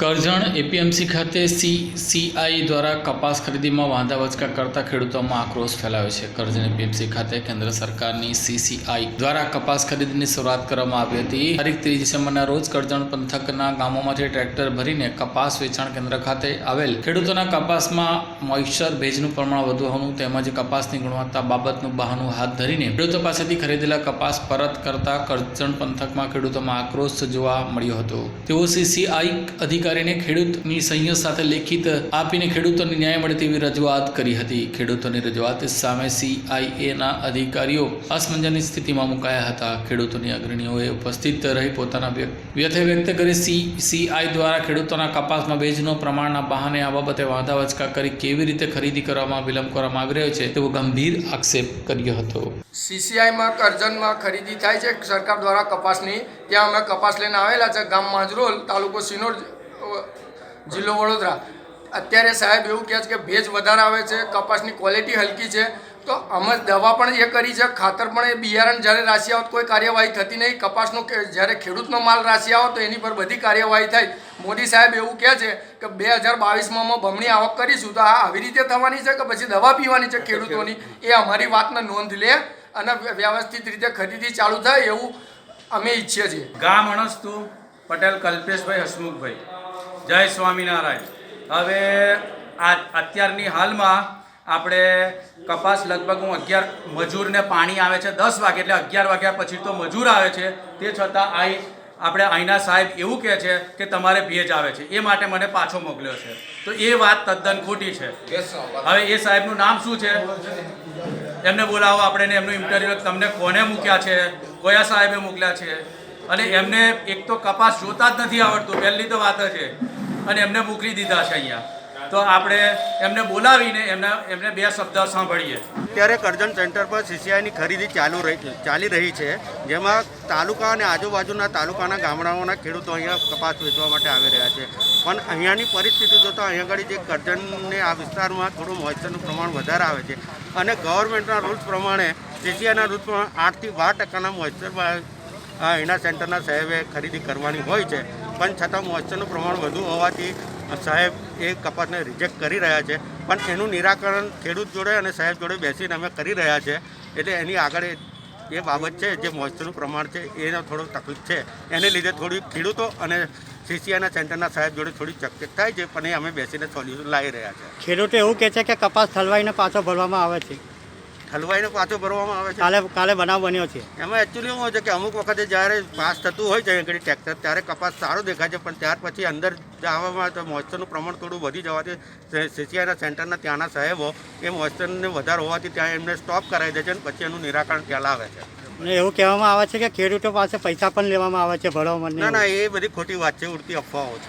Karjan APMC ખાતે C CI દ્વારા કપાસ ખરીદીમાં વાંધા વચકા કરતા ખેડૂતોમાં આક્રોશ ફેલાયો છે. કરજણ એપીએમસી ખાતે કેન્દ્ર સરકારની સીસીઆઈ દ્વારા કપાસ ખરીદીની શરૂઆત કરવામાં આવી હતી. તારીખ ત્રીસ ડિસેમ્બરના રોજ કરજણ પંથકના ગામોમાંથી ટ્રેક્ટર ભરીને કપાસ વેચાણ કેન્દ્ર ખાતે આવેલ ખેડૂતોના કપાસમાં મોઇશ્ચર, ભેજનું પ્રમાણ વધુ હોવાનું તેમજ કપાસની ગુણવત્તા બાબતનું બહાનું હાથ ધરીને ખેડૂતો પાસેથી ખરીદેલા કપાસ પરત કરતા કરજણ પંથકમાં ખેડૂતોમાં આક્રોશ જોવા મળ્યો હતો. તેઓ સીસીઆઈ અધિકારીને ખેડૂતની સંયોગ સાથે લેખિત આપીને ખેડૂતોને ન્યાય મળે તેવી રજૂઆત કરી હતી. ખેડૂતોની રજૂઆત સામે સીઆઈએના અધિકારીઓ અસમંજસની સ્થિતિમાં મુકાયા હતા. ખેડૂતોની અગ્રણીઓએ ઉપસ્થિત રહી પોતાના વ્યથે વ્યક્ત કરી સી સીઆઈ દ્વારા ખેડૂતોના કપાસમાં ભેજનો પ્રમાણના બહાને આ બાબતે વાંધા વચકા કરી કેવી રીતે ખરીદી કરવામાં વિલંબ કરવામાં આવી રહ્યો છે તેવો ગંભીર આક્ષેપ કર્યો હતો. સીસીઆઈમાં કરજનમાં ખરીદી થાય છે. સરકાર દ્વારા કપાસની, ત્યાં અમે કપાસ લઈને આવેલા છે ગામ માંજરોલ તાલુકો સિનોર જિલ્લો વડોદરા. અત્યારે સાહેબ એવું કહે છે કે ભેજ વધારે આવે છે, કપાસની ક્વોલિટી હલકી છે. તો અમે દવા પણ એ કરી છે, ખાતર પણ એ બિયારણ જ્યારે રાશિ આવત કોઈ કાર્યવાહી થતી નહીં. કપાસનો જ્યારે ખેડૂતનો માલ રાશિ આવે તો એની પર બધી કાર્યવાહી થાય. મોદી સાહેબ એવું કહે છે કે બે હજાર બાવીસમાં અમે બમણી આવક કરીશું તો આ આવી રીતે થવાની છે કે પછી દવા પીવાની છે ખેડૂતોની? એ અમારી વાતને નોંધ લે અને વ્યવસ્થિત રીતે ખરીદી ચાલુ થાય એવું અમે ઈચ્છીએ છીએ. ગામ અણસ્તુ પટેલ, કલ્પેશભાઈ, હસમુખભાઈ. જય સ્વામિનારાયણ. હવે આ અત્યારની હાલમાં આપણે કપાસ લગભગ હું અગિયાર મજૂરને પાણી આવે છે દસ વાગે એટલે અગિયાર વાગ્યા પછી તો મજૂર આવે છે. તે છતાં આઈ આપણે અહીંના સાહેબ એવું કહે છે કે તમારે ભેજ આવે છે. એ માટે મને પાછો મોકલ્યો છે. તો એ વાત તદ્દન ખોટી છે. હવે એ સાહેબનું નામ શું છે? એમને બોલાવો આપણે એમનું ઇન્ટરવ્યુ તમને કોને મૂક્યા છે? કયા સાહેબે મોકલ્યા છે? અને એમને એક તો કપાસ જોતા જ નથી આવડતું. પહેલી તો વાત છે અને એમને મોકલી દીધા છે અહીંયા. તો આપણે એમને બોલાવીને એમના એમને બે શબ્દ સાંભળીએ. અત્યારે કરજણ સેન્ટર પર સીસીઆઈની ખરીદી ચાલુ રહી ચાલી રહી છે, જેમાં તાલુકા અને આજુબાજુના તાલુકાના ગામડાઓના ખેડૂતો અહીંયા કપાસ વેચવા માટે આવી રહ્યા છે. પણ અહીંયાની પરિસ્થિતિ જોતાં અહીંયા આગળ જે કરજણને આ વિસ્તારમાં થોડું મોઇસ્ચરનું પ્રમાણ વધારે આવે છે અને ગવર્મેન્ટના રૂલ્સ પ્રમાણે સીસીઆઈના રૂલ્સ પ્રમાણે આઠથી બાર ટકાના મોઇસ્ચરમાં આ એના સેન્ટરના સાહેબે ખરીદી કરવાની હોય છે. પણ છતાં મોઇસ્ચરનું પ્રમાણ વધુ હોવાથી સાહેબ એ કપાસને રિજેક્ટ કરી રહ્યા છે. પણ એનું નિરાકરણ ખેડૂત જોડે અને સાહેબ જોડે બેસીને અમે કરી રહ્યા છે. એટલે એની આગળ એ- બાબત છે, જે મોઇસ્ચરનું પ્રમાણ છે, એનો થોડો તકલીફ છે. એને લીધે થોડી ખેડૂતો અને સીસીઆઈના સેન્ટરના સાહેબ જોડે થોડી ચકચક થાય છે, પણ એ અમે બેસીને સોલ્યુશન લાવી રહ્યા છે. ખેડૂતો એવું કહે છે કે કપાસ ઠલવાઈને પાછો ભરવામાં આવે છે. હલવાઈને પાછો ભરવામાં આવે છે. કાલે કાલે બનાવ બન્યો છે. એમાં એકચ્યુઅલી એવું હોય છે કે અમુક વખતે જ્યારે પાસ થતું હોય છે આગળ ટ્રેક્ટર ત્યારે કપાસ સારો દેખાય છે પણ ત્યાર પછી અંદર જવામાં તો મોઇસ્ચરનું પ્રમાણ થોડું વધી જવાથી સીસીઆઈના સેન્ટરના ત્યાંના સાહેબો એ મોઇસ્ચરને વધારે હોવાથી ત્યાં એમને સ્ટોપ કરાવી દે છે અને પછી એનું નિરાકરણ ત્યાં લાવે છે. અને એવું કહેવામાં આવે છે કે ખેડૂતો પાસે પૈસા પણ લેવામાં આવે છે ભરવામાં ના ના એ બધી ખોટી વાત છે ઉડતી અફવાઓ છે.